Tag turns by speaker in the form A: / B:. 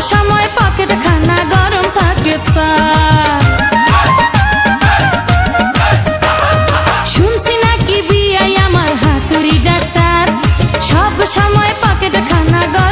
A: সময় পকেট খানা গরম থাকে তার শুনছি নাকি বিয়াই আমার হাতুরি ডাক্তার। সব সময় পকেট খানা গরম